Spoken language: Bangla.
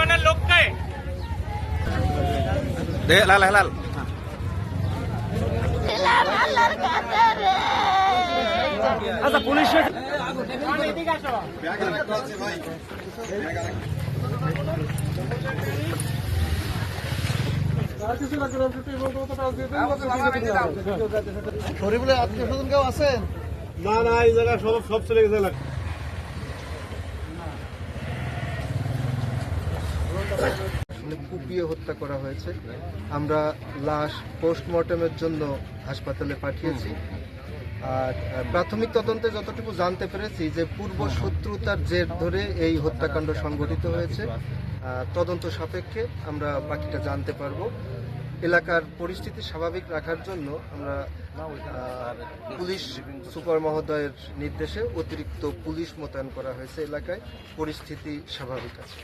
জনগণের লাল লাল আচ্ছা পুলিশ আত্মীয় কেউ আছেন? না না এই জায়গা সব সব চলে গেছে কুপিয়ে হত্যা করা হয়েছে। আমরা লাশ পোস্টমর্টমের জন্য হাসপাতালে পাঠিয়েছি। আর প্রাথমিক তদন্তে যতটুকু জানতে পেরেছি যে পূর্ব শত্রুতার জের ধরে এই হত্যাকাণ্ড সংঘটিত হয়েছে। তদন্ত সাপেক্ষে আমরা বাকিটা জানতে পারব। এলাকার পরিস্থিতি স্বাভাবিক রাখার জন্য আমরা পুলিশ সুপার মহোদয়ের নির্দেশে অতিরিক্ত পুলিশ মোতায়েন করা হয়েছে এলাকায়। পরিস্থিতি স্বাভাবিক আছে।